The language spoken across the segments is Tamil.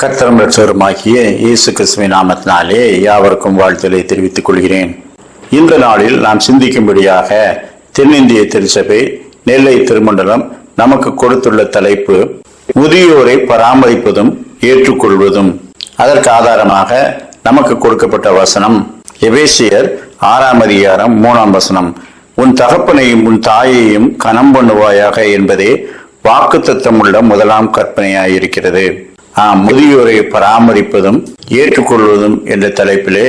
கர்த்தரும் ரட்சகருமாகிய இயேசு கிறிஸ்துவின் நாமத்தினாலே யாவருக்கும் வாழ்த்துலை தெரிவித்துக் கொள்கிறேன். இந்த நாளில் நாம் சிந்திக்கும்படியாக தென்னிந்திய திருச்சபை நெல்லை திருமண்டலம் நமக்கு கொடுத்துள்ள தலைப்பு முதியோரை பராமரிப்பதும் ஏற்றுக்கொள்வதும். அதற்கு ஆதாரமாக நமக்கு கொடுக்கப்பட்ட வசனம் எபேசியர் ஆறாம் அதிகாரம் மூணாம் வசனம். உன் தகப்பனையும் உன் தாயையும் கனம் பண்ணுவாயாக என்பதே வாக்குத்தத்தம் உள்ள முதலாம் கற்பனையாயிருக்கிறது. இருக்கிறது முதியோரை பராமரிப்பதும் ஏற்றுக்கொள்வதும் என்ற தலைப்பிலே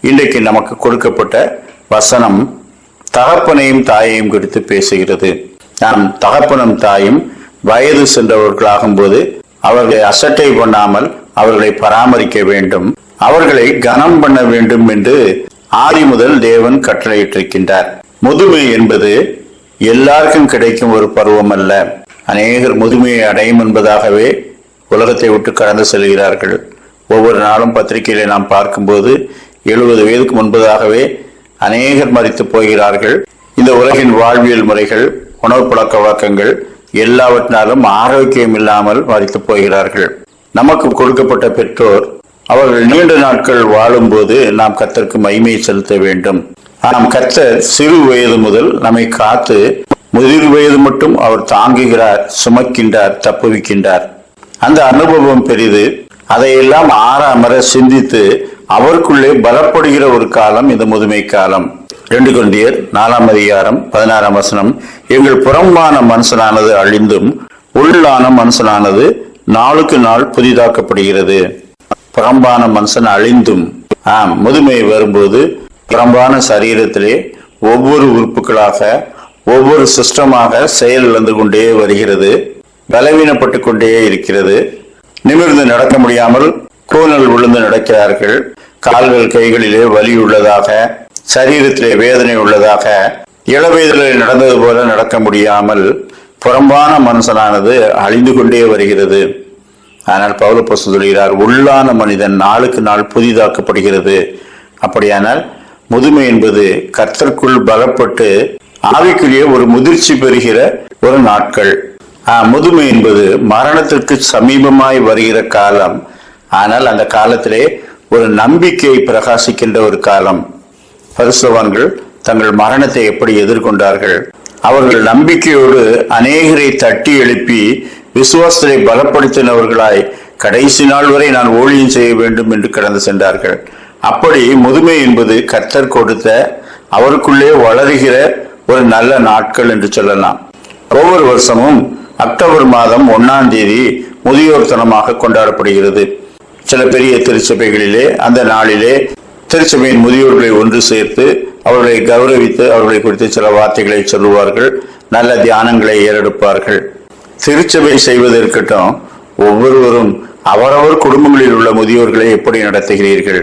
இன்றைக்கு நமக்கு கொடுக்கப்பட்ட வசனம் தகப்பனையும் தாயையும் குறித்து பேசுகிறது. நாம் தகப்பனும் தாயும் வயது சென்றவர்களாகும் போது அவர்களை அசட்டை பண்ணாமல் அவர்களை பராமரிக்க வேண்டும். அவர்களை கனம் பண்ண வேண்டும் என்று ஆதி முதல் தேவன் கட்டளையிட்டிருக்கின்றார். முதுமை என்பது எல்லாருக்கும் கிடைக்கும் ஒரு பருவம் அல்ல அநேகர் முதுமையை அடையும் என்பதாகவே உலகத்தை விட்டு கடந்து செல்கிறார்கள். ஒவ்வொரு நாளும் பத்திரிகைகளை நாம் பார்க்கும்போது எழுபது வயதுக்கு முன்பதாகவே அநேகர் மறித்து போகிறார்கள். இந்த உலகின் வாழ்வியல் முறைகள் உணவு பழக்க வழக்கங்கள் எல்லாவற்றினாலும் ஆரோக்கியம் இல்லாமல் மறித்து போகிறார்கள். நமக்கு கொடுக்கப்பட்ட பெற்றோர் அவர்கள் நீண்ட நாட்கள் வாழும்போது நாம் கத்தருக்கு மகிமையை செலுத்த வேண்டும். நாம் கத்த சிறு வயது முதல் நம்மை காத்து முதிர் வயது மட்டும் அவர் தாங்குகிறார் சுமக்கின்றார் தப்புவிக்கின்றார். அந்த அனுபவம் பெரிது. அதையெல்லாம் ஆறாமற சிந்தித்து அவருக்குள்ளே பலப்படுகிற ஒரு காலம் இந்த முதுமை காலம். ரெண்டு கொண்டியர் நாலாம் அதிகாரம் பதினாறாம் வசனம். எங்கள் புறம்பான மனுஷனானது அழிந்தும் உள்ளான மனுஷனானது நாளுக்கு நாள் புதிதாக்கப்படுகிறது. புறம்பான மனுஷன் அழிந்தும். ஆம் முதுமை வரும்போது புறம்பான சரீரத்திலே ஒவ்வொரு உறுப்புகளாக ஒவ்வொரு சிஸ்டமாக செயல் இழந்து கொண்டே வருகிறது. பலவீனப்பட்டு கொண்டே இருக்கிறது. நிமிர்ந்து நடக்க முடியாமல் கூனல் விழுந்து நடக்கிறார்கள். கால்கள் கைகளிலே வலி உள்ளதாக சரீரத்திலே வேதனை உள்ளதாக இளவயதில் நடந்தது போல நடக்க முடியாமல் புறம்பான மனுஷனானது அழிந்து கொண்டே வருகிறது. ஆனால் பௌலப்பசு சொல்கிறார் உள்ளான மனிதன் நாளுக்கு நாள் புதிதாக்கப்படுகிறது. அப்படியானால் முதுமை என்பது கர்த்தருக்குள் பலப்பட்டு ஆவிக்குரிய ஒரு முதிர்ச்சி பெறுகிற ஒரு நாட்கள். முதுமை என்பது மரணத்திற்கு சமீபமாய் வருகிற காலம். ஆனால் அந்த காலத்திலே ஒரு நம்பிக்கையை பிரகாசிக்கின்ற ஒரு காலம். பரிசுவான்கள் தங்கள் மரணத்தை எப்படி எதிர்கொண்டார்கள்? அவர்கள் நம்பிக்கையோடு அநேகரை தட்டி எழுப்பி விசுவாசத்தை பலப்படுத்தினவர்களாய் கடைசி நாள் வரை நான் ஊழியம் செய்ய வேண்டும் என்று கடந்து சென்றார்கள். அப்படி முதுமை என்பது கர்த்தர் கொடுத்த அவருக்குள்ளே வளருகிற ஒரு நல்ல நாட்கள் என்று சொல்லலாம். ஒவ்வொரு வருஷமும் அக்டோபர் மாதம் ஒன்னாம் தேதி முதியோர் தினமாக கொண்டாடப்படுகிறது. சில பெரிய திருச்சபைகளிலே அந்த நாளிலே திருச்சபையின் முதியோர்களை ஒன்று சேர்த்து அவர்களை கௌரவித்து அவர்களை குறித்து சில வார்த்தைகளை சொல்லுவார்கள். நல்ல தியானங்களை ஏறெடுப்பார்கள். திருச்சபை செய்வதற்கட்டும் ஒவ்வொருவரும் அவரவர் குடும்பங்களில் உள்ள முதியோர்களை எப்படி நடத்துகிறீர்கள்?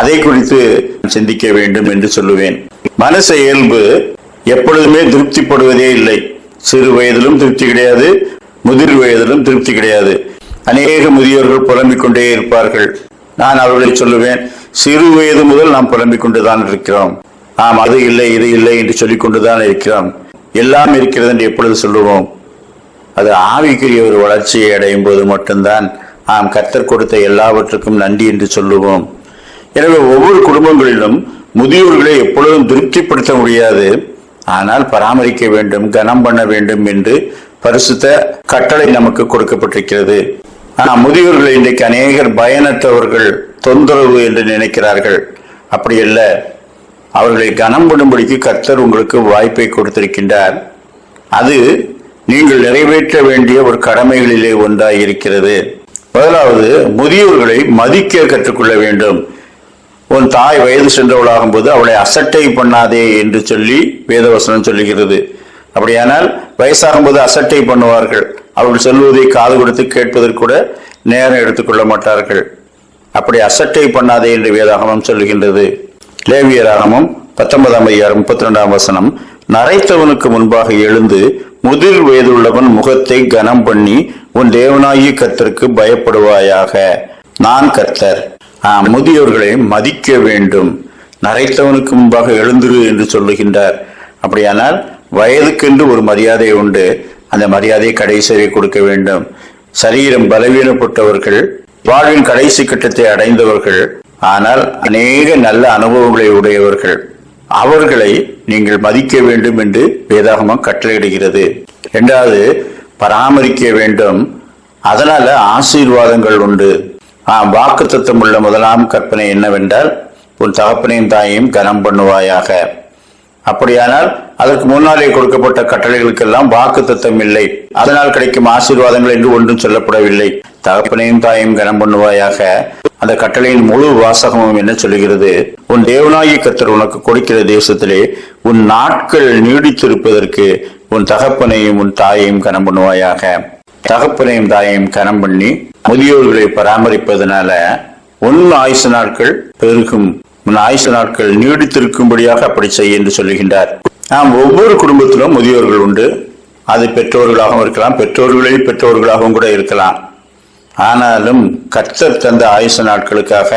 அதை குறித்து சிந்திக்க வேண்டும் என்று சொல்லுவேன். மனச இயல்பு எப்பொழுதுமே திருப்திப்படுவதே இல்லை. சிறு வயதிலும் திருப்தி கிடையாது முதிர் வயதிலும் திருப்தி கிடையாது. அநேக முதியோர்கள் புலம்பிக் கொண்டே இருப்பார்கள். நான் அவர்களை சொல்லுவேன் சிறு வயது முதல் நாம் புலம்பிக் கொண்டுதான் இருக்கிறோம். ஆம் அது இல்லை இது இல்லை என்று சொல்லிக் கொண்டுதான் இருக்கிறோம். எல்லாம் இருக்கிறது என்று எப்பொழுது சொல்லுவோம்? அது ஆவிக்குரிய ஒரு வளர்ச்சியை அடையும் போது மட்டும்தான் ஆம் கத்தர் கொடுத்த எல்லாவற்றுக்கும் நன்றி என்று சொல்லுவோம். எனவே ஒவ்வொரு குடும்பங்களிலும் முதியோர்களை எப்பொழுதும் திருப்திப்படுத்த முடியாது. ஆனால் பராமரிக்க வேண்டும் கனம் பண்ண வேண்டும் என்று பரிசுத்த கட்டளை நமக்கு கொடுக்கப்பட்டிருக்கிறது. ஆனால் முதியோர்கள் இன்றைக்கு அநேகர் பயனற்றவர்கள் தொந்தரவு என்று நினைக்கிறார்கள். அப்படி அல்ல. அவர்களை கனம் பண்ணும்படிக்கு கர்த்தர் உங்களுக்கு வாய்ப்பை கொடுத்திருக்கின்றார். அது நீங்கள் நிறைவேற்ற வேண்டிய ஒரு கடமைகளிலே ஒன்றாக இருக்கிறது முதலாவது முதியோர்களை மதிக்க கற்றுக்கொள்ள வேண்டும். உன் தாய் வயது சென்றவளாகும் போது அவளை அசட்டை பண்ணாதே என்று சொல்லி வேதவசனம் சொல்லுகிறது. அப்படியானால் வயசாகும் போது அசட்டை பண்ணுவார்கள். அவர்கள் சொல்வதை காது கொடுத்து கேட்பதற்கு கூட நேரம் எடுத்துக்கொள்ள மாட்டார்கள். அப்படி அசட்டை பண்ணாதே என்று வேதாகமம் சொல்லுகின்றது. லேவியராகமம் பத்தொன்பதாம் ஐயாறு முப்பத்தி ரெண்டாம் வசனம். நரைத்தவனுக்கு முன்பாக எழுந்து முதிர் வயதுள்ளவன் முகத்தை கனம் பண்ணி உன் தேவனாகிய கர்த்தருக்கு பயப்படுவாயாக. நான் கர்த்தர். முதியோர்களை மதிக்க வேண்டும். நரைத்தவனுக்கு முன்பாக எழுந்துரு என்று சொல்லுகின்றார். அப்படியானால் வயதுக்கென்று ஒரு மரியாதை உண்டு. அந்த மரியாதையை கடைசியை கொடுக்க வேண்டும். சரீரம் பலவீனப்பட்டவர்கள் வாழ்வின் கடைசி கட்டத்தை அடைந்தவர்கள் ஆனால் அநேக நல்ல அனுபவங்களை உடையவர்கள். அவர்களை நீங்கள் மதிக்க வேண்டும் என்று வேதாகமம் கட்டளையிடுகிறது. இரண்டாவது பராமரிக்க வேண்டும். அதனால ஆசீர்வாதங்கள் உண்டு. வாக்கு தத்துவம் உள்ள முதலாம் கற்பனை என்னவென்றால் உன் தகப்பனையும் தாயையும் கனம் பண்ணுவாயாக. அப்படியானால் அதற்கு முன்னாலே கொடுக்கப்பட்ட கட்டளைகளுக்கெல்லாம் வாக்கு தத்துவம் இல்லை. அதனால் கிடைக்கும் ஆசீர்வாதங்கள் என்று ஒன்றும் சொல்லப்படவில்லை. தகப்பனையும் தாயும் கனம் பண்ணுவாயாக. அந்த கட்டளையின் முழு வாசகமும் என்ன சொல்லுகிறது? உன் தேவநாயகி கத்தர் உனக்கு கொடுக்கிற தேசத்திலே உன் நாட்கள் நீடித்திருப்பதற்கு உன் தகப்பனையும் உன் தாயையும் கனம் பண்ணுவாயாக. தகப்பனையும் தாயையும் கனம் பண்ணி முதியோர்களை பராமரிப்பதனால உன் ஆயுசு நாட்கள் பெருகும். உன் ஆயுசு நாட்கள் நீடித்திருக்கும்படியாக அப்படி செய்ய என்று சொல்லுகின்றார். நாம் ஒவ்வொரு குடும்பத்திலும் முதியோர்கள் உண்டு. அது பெற்றோர்களாகவும் இருக்கலாம் பெற்றோர்களில் பெற்றோர்களாகவும் கூட இருக்கலாம். ஆனாலும் கர்த்தர் தந்த ஆயுச நாட்களுக்காக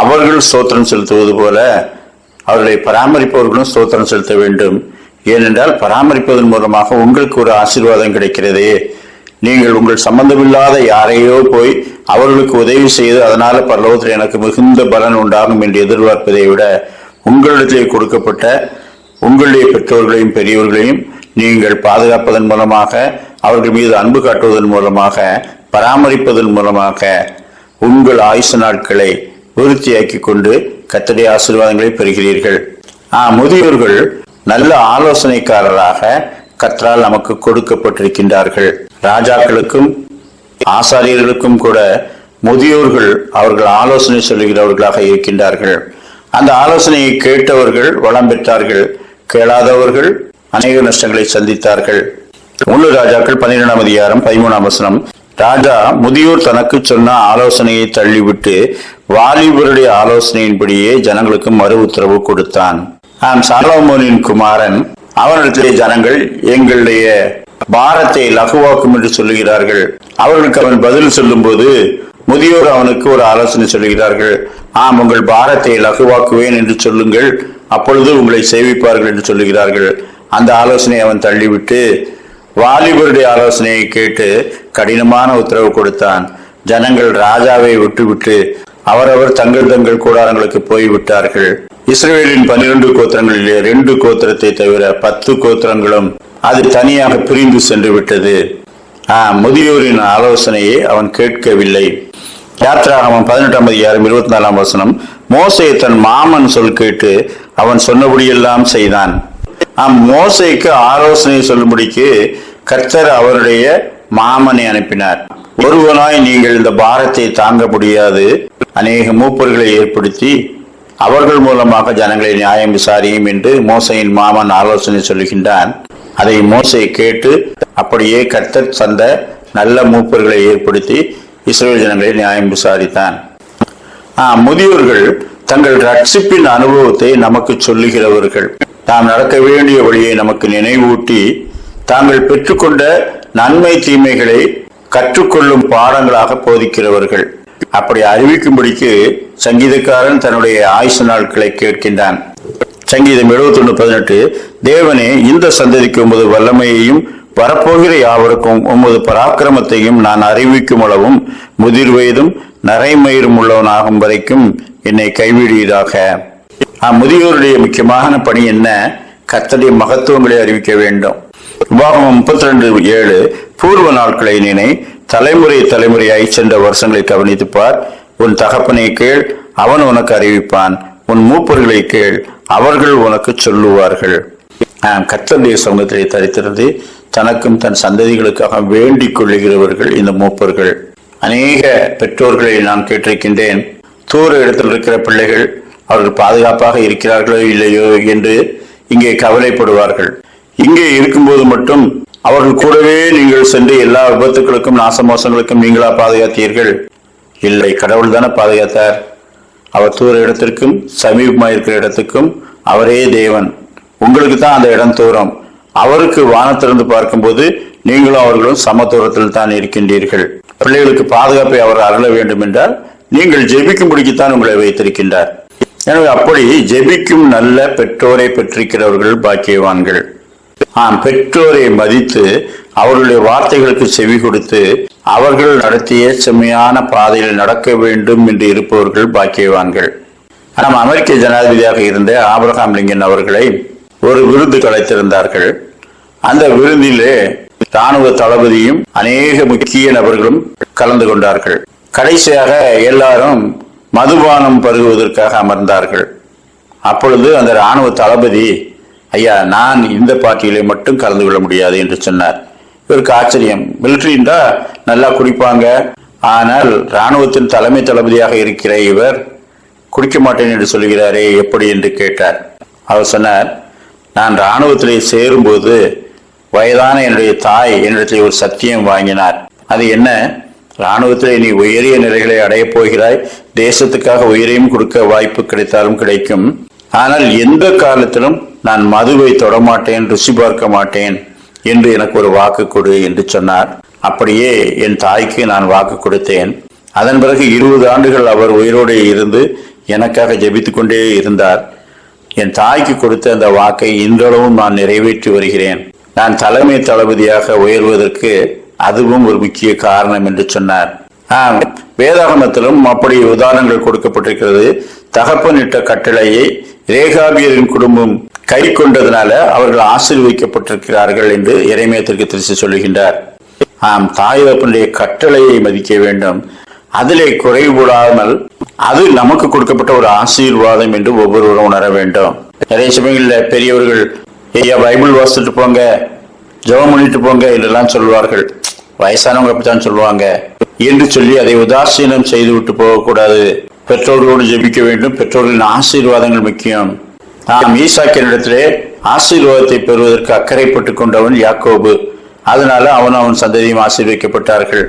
அவர்கள் ஸ்தோத்திரம் செலுத்துவது போல அவர்களை பராமரிப்பவர்களும் ஸ்தோத்திரம் செலுத்த வேண்டும். ஏனென்றால் பராமரிப்பதன் மூலமாக உங்களுக்கு ஒரு ஆசீர்வாதம் கிடைக்கிறதே. நீங்கள் உங்கள் சம்பந்தமில்லாத யாரையோ போய் அவர்களுக்கு உதவி செய்து அதனால பரலோகத்தில் எனக்கு மிகுந்த பலன் உண்டாகும் என்று எதிர்பார்ப்பதை விட உங்களிடத்திலே கொடுக்கப்பட்ட உங்களுடைய பெற்றோர்களையும் பெரியவர்களையும் நீங்கள் பாதுகாப்பதன் மூலமாக அவர்கள் மீது அன்பு காட்டுவதன் மூலமாக பராமரிப்பதன் மூலமாக உங்கள் ஆயுசு நாட்களை விருத்தியாக்கி கொண்டு கத்தடி ஆசீர்வாதங்களை பெறுகிறீர்கள். ஆ முதியோர்கள் நல்ல ஆலோசனைக்காரராக கற்றால் நமக்கு கொடுக்கப்பட்டிருக்கின்றார்கள். ராஜாக்களுக்கும் ஆசாரியர்களுக்கும் கூட முதியோர்கள் அவர்கள் ஆலோசனை சொல்லுகிறவர்களாக இருக்கின்றார்கள். அந்த ஆலோசனையை கேட்டவர்கள் வளம் பெற்றார்கள் கேளாதவர்கள் அநேக நஷ்டங்களை சந்தித்தார்கள். முழு ராஜாக்கள் பன்னிரெண்டாம் அதிகாரம் பதிமூணாம் வசனம். ராஜா முதியோர் தனக்கு சொன்ன ஆலோசனையை தள்ளிவிட்டு வாலிபருடைய ஆலோசனையின்படியே ஜனங்களுக்கு மறு உத்தரவு கொடுத்தான். ஆம் சாலமோனின் குமாரன் அவனிடத்திலே ஜனங்கள் எங்களுடைய பாரத்தை லகுவாக்கும் என்று சொல்லுகிறார்கள். அவர்களுக்கு அவன் பதில் சொல்லும்போது முதியோர் அவனுக்கு ஒரு ஆலோசனை சொல்லுகிறார்கள். ஆம் உங்கள் பாரத்தை லகுவாக்குவேன் என்று சொல்லுங்கள். அப்பொழுது உங்களை சேவிப்பார்கள் என்று சொல்லுகிறார்கள். அந்த ஆலோசனை அவன் தள்ளிவிட்டு வாலிபருடைய ஆலோசனையை கேட்டு கடினமான உத்தரவு கொடுத்தான். ஜனங்கள் ராஜாவை விட்டுவிட்டு அவரவர் தங்கள் தங்கள் கூடாரங்களுக்கு போய்விட்டார்கள். இஸ்ரேலின் பன்னிரண்டு கோத்திரங்களிலே ரெண்டு கோத்திரத்தை தவிர பத்து கோத்திரங்களும் அது தனியாக பிரிந்து சென்று விட்டது. ஆஹ் முதியோரின் ஆலோசனையை அவன் கேட்கவில்லை. யாத்திராகமம் பதினெட்டாம் அதிகாரம் இருபத்தி நாலாம் வசனம் மோசையை தன் மாமன் சொல் கேட்டு அவன் சொன்னபடியெல்லாம் செய்தான். ஆம் மோசைக்கு ஆலோசனை சொல்லும்படிக்கு கர்த்தர் அவருடைய மாமனை அனுப்பினார். ஒருவனாய் நீங்கள் இந்த பாரத்தை தாங்க முடியாது. அநேக மூப்பர்களை ஏற்படுத்தி அவர்கள் மூலமாக ஜனங்களை நியாயம் விசாரியும் என்று மோசையின் மாமன் ஆலோசனை சொல்லுகின்றான். அதை மோசை கேட்டு அப்படியே கர்த்தர் சந்த நல்ல மூப்பர்களை ஏற்படுத்தி இஸ்ரேல் ஜனங்களை நியாயம் விசாரித்தான். முதியோர்கள் தங்கள் ரட்சிப்பின் அனுபவத்தை நமக்கு சொல்லுகிறவர்கள். தாம் நடக்க வேண்டிய வழியை நமக்கு நினைவூட்டி தாங்கள் பெற்றுக்கொண்ட நன்மை தீமைகளை கற்றுக்கொள்ளும் பாடங்களாக போதிக்கிறவர்கள். அப்படி அறிவிக்கும்படிக்கு சங்கீதக்காரன் தன்னுடைய ஆயுசு நாட்களை கேட்கின்றான். சங்கீதம் எழுபத்தி ஒன்று பதினெட்டு தேவனே இந்த சந்ததிக்கு உமது வல்லமையையும் வரப்போகிற யாவருக்கும் உமது பராக்கிரமத்தையும் நான் அறிவிக்கும் அளவும் முதிர் வயதும் நரைமயிரும் உள்ளவனாகும் வரைக்கும் என்னை கைவிடுவதாக முதியோருடைய முக்கியமான பணி என்ன? கத்தடைய மகத்துவங்களை அறிவிக்க வேண்டும். விவாகம் முப்பத்தி ரெண்டு ஏழு பூர்வ நாட்களை நினை தலைமுறை தலைமுறையாய் சென்ற வருஷங்களை கவனித்துப்பார் உன் தகப்பனை கேள் அவன் உனக்கு அறிவிப்பான். உன் மூப்பர்களை கேள் அவர்கள் உனக்கு சொல்லுவார்கள். கத்தருடைய சமூகத்திலே தரித்திருந்து தனக்கும் தன் சந்ததிகளுக்காக வேண்டிக் கொள்ளுகிறவர்கள் இந்த மூப்பர்கள். அநேக பெற்றோர்களை நான் கேட்டிருக்கின்றேன். தூர இடத்தில் இருக்கிற பிள்ளைகள் அவர்கள் பாதுகாப்பாக இருக்கிறார்களோ இல்லையோ என்று இங்கே கவலைப்படுவார்கள். இங்கே இருக்கும்போது மட்டும் அவர்கள் கூடவே நீங்கள் சென்று எல்லா விபத்துக்களுக்கும் நாசமோசங்களுக்கும் நீங்களா பாதுகாத்தீர்கள். இல்லை கடவுள் தானே பாதுகாத்தார். அவர் தூர இடத்திற்கும் சமீபமாக இருக்கிற இடத்துக்கும் அவரே தேவன். உங்களுக்கு தான் அந்த இடம் தூரம். அவருக்கு வானத்திலிருந்து பார்க்கும்போது நீங்களும் அவர்களும் சம தூரத்தில் தான் இருக்கின்றீர்கள். பிள்ளைகளுக்கு பாதுகாப்பை அவர் அருள வேண்டும் என்றால் நீங்கள் ஜெபிக்கும்படிக்குத்தான் உங்களை வைத்திருக்கின்றார். எனவே அப்படி ஜெபிக்கும் நல்ல பெற்றோரை பெற்றிருக்கிறவர்கள் பாக்கியவான்கள். ஆம் பெற்றோரை மதித்து அவர்களுடைய வார்த்தைகளுக்கு செவி கொடுத்து அவர்கள் நடத்திய செம்மையான பாதையில் நடக்க வேண்டும் என்று இருப்பவர்கள் பாக்கியவான்கள். நாம் அமெரிக்க ஜனாதிபதியாக இருந்த ஆபிரகாம் லிங்கன் அவர்களை ஒரு விருது கலைத்திருந்தார்கள் அந்த விருந்திலே ராணுவ தளபதியும் அநேக முக்கிய நபர்களும் கலந்து கொண்டார்கள். கடைசியாக எல்லாரும் மதுபானம் பருகுவதற்காக அமர்ந்தார்கள். அப்பொழுது அந்த ராணுவ தளபதி ஐயா நான் இந்த பார்ட்டியிலே மட்டும் கலந்து கொள்ள முடியாது என்று சொன்னார். இவருக்கு ஆச்சரியம். மிலிட்ரின்றா நல்லா குடிப்பாங்க. ஆனால் ராணுவத்தின் தலைமை தளபதியாக இருக்கிற இவர் குடிக்க மாட்டேன் என்று சொல்கிறாரே எப்படி என்று கேட்டார். அவர் சொன்னார் நான் ராணுவத்திலே சேரும்போது வயதான என்னுடைய தாய் என்னிடத்தில் ஒரு சத்தியம் வாங்கினார். அது என்ன? இராணுவத்திலே நீ உயரிய நிலைகளை அடையப் போகிறாய் தேசத்துக்காக உயிரையும் கொடுக்க வாய்ப்பு கிடைத்தாலும் கிடைக்கும். ஆனால் எந்த காலத்திலும் நான் மதுவை தொடமாட்டேன் ருசி பார்க்க மாட்டேன் என்று எனக்கு ஒரு வாக்கு கொடு என்று சொன்னார். அப்படியே என் தாய்க்கு நான் வாக்கு கொடுத்தேன். அதன் பிறகு இருபது ஆண்டுகள் அவர் உயிரோடு இருந்து எனக்காக ஜெபித்து கொண்டே இருந்தார். என் தாய்க்கு கொடுத்த அந்த வாக்கை இன்றளவும் நான் நிறைவேற்றி வருகிறேன். நான் தலைமை தளபதியாக உயர்வதற்கு அதுவும் ஒரு முக்கிய காரணம் என்று சொன்னார். ஆம் வேதாகமத்திலும் அப்படி உதாரணங்கள் கொடுக்கப்பட்டிருக்கிறது. தகப்பனிட்ட கட்டளையை ரேகாபியரின் குடும்பம் கை கொண்டதுனால அவர்கள் ஆசீர்வதிக்கப்பட்டிருக்கிறார்கள் என்று இறைமையத்திற்கு திருச்சி சொல்லுகின்றார். ஆம் தாய் தகப்பனுடைய கட்டளையை மதிக்க வேண்டும். அதிலே குறைவுடாமல் அது நமக்கு கொடுக்கப்பட்ட ஒரு ஆசீர்வாதம் என்று ஒவ்வொருவரும் உணர வேண்டும். நிறைய சமயங்களில் பெரியவர்கள் ஐயா பைபிள் வாசிட்டு போங்க ஜெபம் பண்ணிட்டு போங்க என்றெல்லாம் சொல்வார்கள். வயசானவங்க அப்படித்தான் சொல்லுவாங்க. என்று சொல்லி அதை உதாசீனம் செய்து விட்டு போகக்கூடாது. பெற்றோர்களோடு ஜெபிக்க வேண்டும். பெற்றோர்களின் ஆசீர்வாதங்கள் முக்கியம். நாம் ஈசாக்கியனிடத்திலே ஆசீர்வாதத்தை பெறுவதற்கு அக்கறைப்பட்டு கொண்டவன் யாக்கோபு. அதனால அவன் அவன் சந்ததியும் ஆசீர்வதிக்கப்பட்டார்கள்.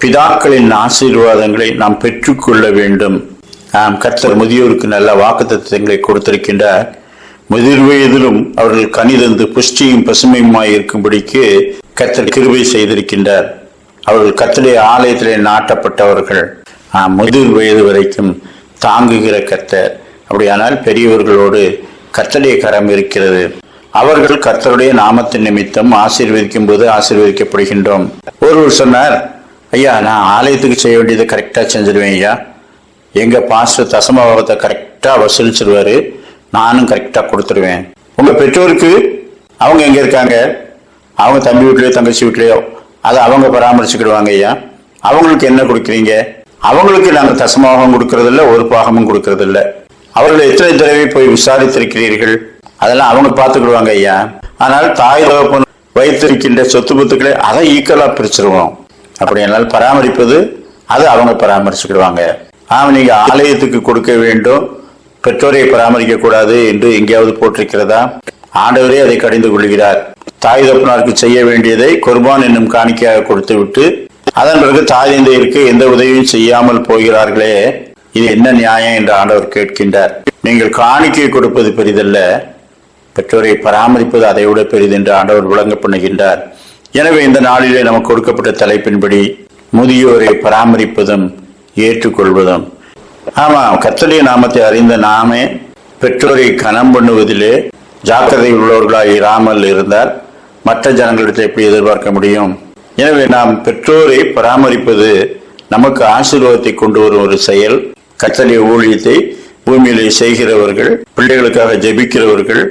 பிதாக்களின் ஆசீர்வாதங்களை நாம் பெற்றுக்கொள்ள வேண்டும். நாம் கர்த்தர் முதியோருக்கு நல்ல வாக்குத்தத்தங்களை கொடுத்திருக்கின்றார். முதிர் வயதிலும் அவர்கள் கனிதந்து புஷ்டியும் பசுமையுமாய் இருக்கும்படிக்கு கத்தர் கிருபை செய்திருக்கின்றார். அவர்கள் கத்தடைய ஆலயத்திலே நாட்டப்பட்டவர்கள். ஆம், முதிர் வயது வரைக்கும் தாங்குகிற கத்தர் அப்படியானால் பெரியவர்களோடு கத்தடைய கரம் இருக்கிறது. அவர்கள் கர்த்தருடைய நாமத்தின் நிமித்தம் ஆசீர்வதிக்கும் போது ஆசீர்வதிக்கப்படுகின்றோம். ஒருவர் சொன்னார் ஐயா நான் ஆலயத்துக்கு செய்ய வேண்டியதை கரெக்டாக செஞ்சிருவேன் ஐயா. எங்க பாஸ்டர் தசமபாவத்தை கரெக்டாக வசூலிச்சிருவாரு. நானும் கரெக்டாக கொடுத்துருவேன். உங்க பெற்றோருக்கு அவங்க எங்க இருக்காங்க? அவங்க தம்பி வீட்லயோ தங்கச்சி வீட்லயோ அதை அவங்க பராமரிச்சுக்கிடுவாங்க ஐயா. அவங்களுக்கு என்ன கொடுக்குறீங்க? அவங்களுக்கு நாங்கள் தசமாகவும் கொடுக்கறதில்ல ஒரு பாகமும் கொடுக்கறதில்ல. அவர்கள் அவர்களை எத்தனை தடவை போய் விசாரித்திருக்கிறீர்கள்? அதெல்லாம் அவங்க பார்த்துக்கிடுவாங்க ஐயா. ஆனால் தாய் தகப்பன் வைத்திருக்கின்ற சொத்து பத்துக்களை அதை ஈக்குவலா பிரிச்சிருவோம் அப்படியானால் பராமரிப்பது அது அவங்க பராமரிச்சுக்கிடுவாங்க. ஆமாம் நீங்கள் ஆலயத்துக்கு கொடுக்க வேண்டும். பெற்றோரை பராமரிக்க கூடாது என்று எங்கேயாவது போட்டிருக்கிறதா? ஆண்டவரே அதை கடிந்து கொள்கிறார். தாய் தப்பனாருக்கு செய்ய வேண்டியதை குர்பான் என்னும் காணிக்கையாக கொடுத்து விட்டு அதன் பிறகு தாய் எந்த உதவியும் செய்யாமல் போகிறார்களே. இது என்ன நியாயம் என்று ஆண்டவர் கேட்கின்றார். நீங்கள் காணிக்கை கொடுப்பது பெரிதல்ல. பெற்றோரை பராமரிப்பது அதை விட பெரிது என்று ஆண்டவர் விளங்க பண்ணுகின்றார். எனவே இந்த நாளிலே நமக்கு கொடுக்கப்பட்ட தலைப்பின்படி முதியோரை பராமரிப்பதும் ஏற்றுக்கொள்வதும். ஆமா கத்தடைய நாமத்தை அறிந்த நாமே பெற்றோரை கனம் பண்ணுவதிலே ஜாக்கிரதை உள்ளவர்களாக இராமல் இருந்தால் மற்ற ஜனங்களிடத்தை எப்படி எதிர்பார்க்க முடியும்? எனவே நாம் பெற்றோரை பராமரிப்பது நமக்கு ஆசீர்வாதத்தை கொண்டு வரும் ஒரு செயல். கத்தடைய ஊழியத்தை பூமியிலே செய்கிறவர்கள் பிள்ளைகளுக்காக ஜெபிக்கிறவர்கள்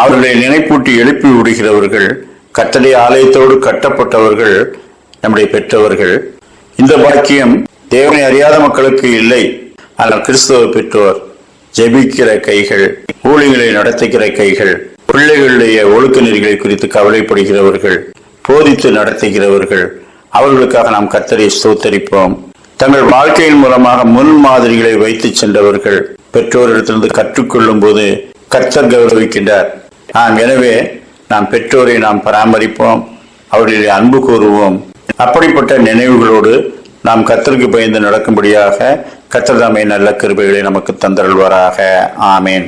அவர்களை நினைப்பூட்டி எழுப்பி விடுகிறவர்கள் கத்தடை ஆலயத்தோடு கட்டப்பட்டவர்கள் நம்முடைய பெற்றவர்கள். இந்த பாக்கியம் தேவனை அறியாத மக்களுக்கு இல்லை. ஆனால் கிறிஸ்தவ பெற்றோர் ஜெபிக்கிற கைகள் ஊழியர்களை நடத்துகிற கைகள் பிள்ளைகளுடைய ஒழுக்க நெறிகளை குறித்து கவலைப்படுகிறவர்கள் போதித்து நடத்துகிறவர்கள் அவர்களுக்காக நாம் கத்தரை ஸ்தோத்தரிப்போம். தங்கள் வாழ்க்கையின் மூலமாக முன் மாதிரிகளை வைத்து சென்றவர்கள் பெற்றோரிடத்திலிருந்து கற்றுக்கொள்ளும் போது கர்த்தர் கௌரவிக்கின்றார். ஆம் எனவே நாம் பெற்றோரை நாம் பராமரிப்போம் அவர்களை அன்பு கூறுவோம். அப்படிப்பட்ட நினைவுகளோடு நாம் கத்தருக்கு பயந்து நடக்கும்படியாக கர்த்தர் தாமே நல்ல கிருபைகளை நமக்கு தந்தருள்வாராக. ஆமேன்.